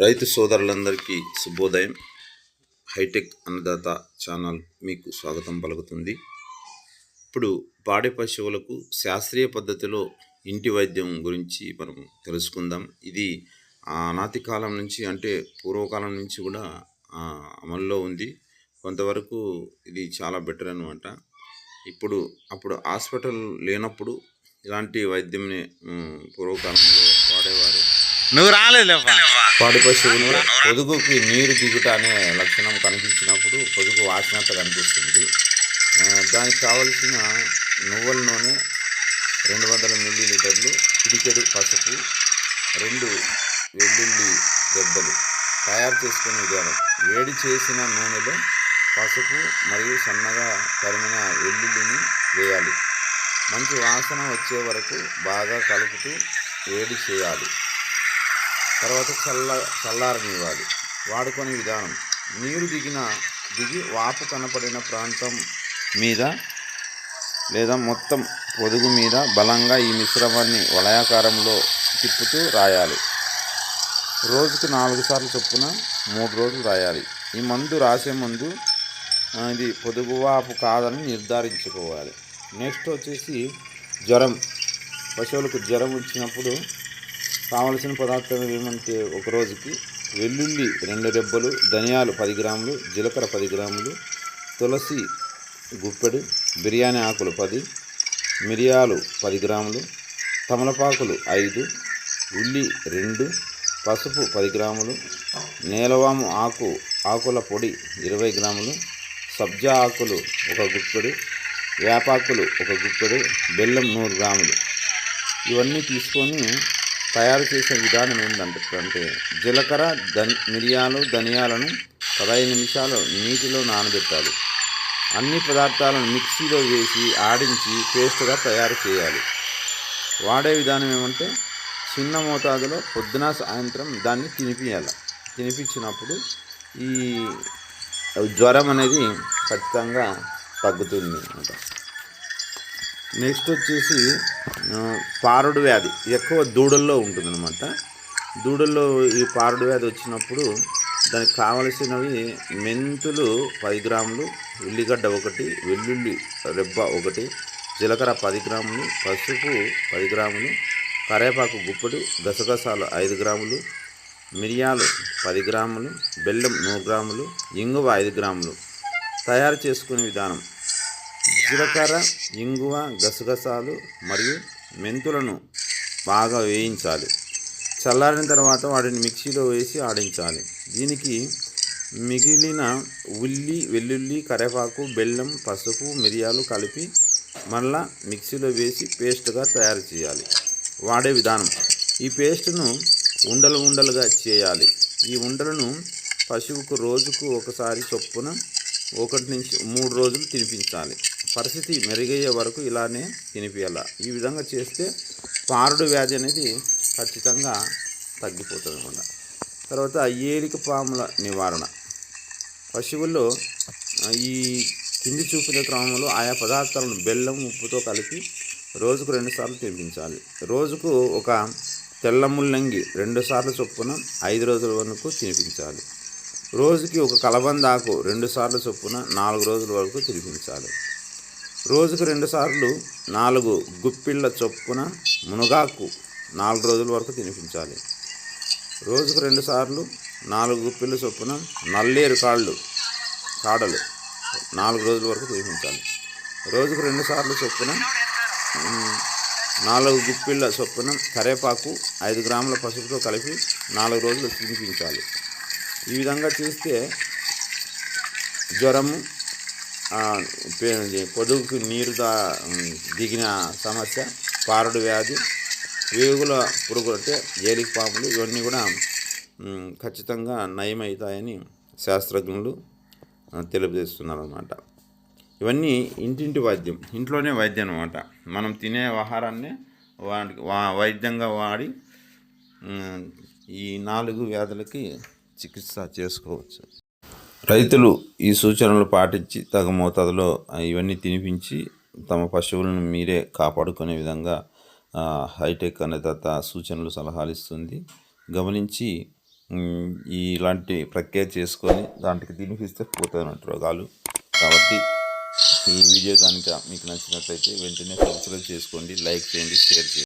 రైతు సోదరులందరికీ శుభోదయం. హైటెక్ అన్నదాత ఛానల్ మీకు స్వాగతం పలుకుతుంది. ఇప్పుడు పాడి పశువులకు శాస్త్రీయ పద్ధతిలో ఇంటి వైద్యం గురించి మనం తెలుసుకుందాం. ఇది ఆనాటి కాలం నుంచి అంటే పూర్వకాలం నుంచి కూడా అమల్లో ఉంది. కొంతవరకు ఇది చాలా బెటర్ అనమాట ఇప్పుడు అప్పుడు హాస్పిటల్ లేనప్పుడు ఇలాంటి వైద్యంని పూర్వకాలంలో వాడేవారు. నువ్వు రాలేదేవ్వా పాడి పశువులు పొదుగుకి నీరు దిగుట అనే లక్షణం కనిపించినప్పుడు పొదుగు వాసినట్ట కనిపిస్తుంది. దానికి కావలసిన నువ్వుల నూనె రెండు వందల మిల్లీ లీటర్లు పిడికెడు పసుపు రెండు వెల్లుల్లి దెబ్బలు తయారు చేసుకునే విధానం. వేడి చేసిన నూనెలో పసుపు మరియు సన్నగా తరిమిన వెల్లుల్లిని వేయాలి. మంచి వాసన వచ్చే వరకు బాగా కలుపుతూ వేడి చేయాలి. తర్వాత చల్ల చల్లారనివ్వాలి. వాడుకునే విధానం. నీరు దిగిన దిగి వాపు కనపడిన ప్రాంతం మీద లేదా మొత్తం పొదుగు మీద బలంగా ఈ మిశ్రమాన్ని వలయాకారంలో తిప్పుతూ రాయాలి. రోజుకు నాలుగు సార్లు చొప్పున మూడు రోజులు రాయాలి. ఈ మందు రాసే ముందు ఇది పొదుగు వాపు కాదని నిర్ధారించుకోవాలి. నెక్స్ట్ వచ్చేసి జ్వరం. పశువులకు జ్వరం వచ్చినప్పుడు కావలసిన పదార్థం ఏమంటే ఒక రోజుకి వెల్లుల్లి రెండు రెబ్బలు ధనియాలు పది గ్రాములు జీలకర్ర పది గ్రాములు తులసి గుప్పెడు బిర్యానీ ఆకులు పది మిరియాలు పది గ్రాములు తమలపాకులు ఐదు ఉల్లి రెండు పసుపు పది గ్రాములు నేలవాము ఆకు ఆకుల పొడి ఇరవై గ్రాములు సబ్జా ఆకులు ఒక గుప్పెడు వేపాకులు ఒక గుప్పెడు బెల్లం నూరు గ్రాములు. ఇవన్నీ తీసుకొని తయారు చేసే విధానం ఏంటంటే అంటే జీలకర్ర ధని మిరియాలు ధనియాలను పదహైదు నిమిషాలు నీటిలో నానబెట్టాలి. అన్ని పదార్థాలను మిక్సీలో వేసి ఆడించి పేస్ట్గా తయారు చేయాలి. వాడే విధానం ఏమంటే చిన్న మోతాదులో పొద్దున సాయంత్రం దాన్ని తినిపించాలి తినిపించినప్పుడు ఈ జ్వరం అనేది ఖచ్చితంగా తగ్గుతుంది అనమాట నెక్స్ట్ వచ్చేసి పారుడు వ్యాధి. ఎక్కువ దూడల్లో ఉంటుందన్నమాట. దూడల్లో ఈ పారుడు వ్యాధి వచ్చినప్పుడు దానికి కావలసినవి మెంతులు పది గ్రాములు ఉల్లిగడ్డ ఒకటి వెల్లుల్లి రెబ్బ ఒకటి జీలకర్ర పది గ్రాములు పసుపు పది గ్రాములు కరేపాకు గుప్పెడు గసగసాలు ఐదు గ్రాములు మిరియాలు పది గ్రాములు బెల్లం నూరు గ్రాములు ఇంగువ ఐదు గ్రాములు. తయారు చేసుకునే విధానం జీలకర్ర ఇంగువ గసగసాలు మరియు మెంతులను బాగా వేయించాలి. చల్లారిన తర్వాత వాటిని మిక్సీలో వేసి ఆడించాలి. దీనికి మిగిలిన ఉల్లి వెల్లుల్లి కరివేపాకు బెల్లం పసుపు మిరియాలు కలిపి మళ్ళా మిక్సీలో వేసి పేస్ట్గా తయారు చేయాలి. వాడే విధానం. ఈ పేస్ట్ను ఉండలు ఉండలుగా చేయాలి. ఈ ఉండలను పశువుకు రోజుకు ఒకసారి చొప్పున ఒకటి నుంచి మూడు రోజులు తినిపించాలి. పరిస్థితి మెరుగయ్యే వరకు ఇలానే తినిపించాలి ఈ విధంగా చేస్తే పారుడు వ్యాధి అనేది ఖచ్చితంగా తగ్గిపోతుంది అనమాట తర్వాత ఏలిక పాముల నివారణ. పశువుల్లో ఈ కింది చూపిన క్రమంలో ఆయా పదార్థాలను బెల్లం ఉప్పుతో కలిపి రోజుకు రెండుసార్లు తినిపించాలి. రోజుకు ఒక తెల్ల ముల్లంగి రెండు సార్లు చొప్పున ఐదు రోజుల వరకు తినిపించాలి. రోజుకి ఒక కలబందాకు రెండు సార్లు చొప్పున నాలుగు రోజుల వరకు తినిపించాలి. రోజుకు రెండుసార్లు నాలుగు గుప్పిళ్ళ చొప్పున మునగాకు నాలుగు రోజుల వరకు తినిపించాలి. రోజుకు రెండుసార్లు నాలుగు గుప్పిళ్ళ చొప్పున నల్లేరు కాళ్ళు కాడలు నాలుగు రోజుల వరకు తినిపించాలి. రోజుకు రెండుసార్లు చొప్పున నాలుగు గుప్పిళ్ళ చొప్పున కరేపాకు ఐదు గ్రాముల పసుపుతో కలిపి నాలుగు రోజులు తినిపించాలి. ఈ విధంగా చేస్తే జ్వరము పొదుగుకు నీరు దా దిగిన సమస్య పారుడు వ్యాధి వేగుల పురుగులు అంటే ఏలిక పాములు ఇవన్నీ కూడా ఖచ్చితంగా నయమవుతాయని శాస్త్రజ్ఞులు తెలియజేస్తున్నారు అన్నమాట ఇవన్నీ ఇంటింటి వైద్యం ఇంట్లోనే వైద్యం అనమాట మనం తినే ఆహారాన్నే వాడి వా- వైద్యంగా వాడి ఈ నాలుగు వ్యాధులకి చికిత్స చేసుకోవచ్చు. రైతులు ఈ సూచనలు పాటించి తగు మోతాదులో ఇవన్నీ తినిపించి తమ పశువులను మీరే కాపాడుకునే విధంగా హైటెక్ అనే తత సూచనలు సలహాలు ఇస్తుంది. గమనించి ఇలాంటి ప్రక్రియ చేసుకొని దాంట్కి తినిపిస్తే పోతాయి రోగాలు. కాబట్టి ఈ వీడియో కనుక మీకు నచ్చినట్లయితే వెంటనే సబ్స్క్రైబ్ చేసుకోండి లైక్ చేయండి షేర్ చేయండి.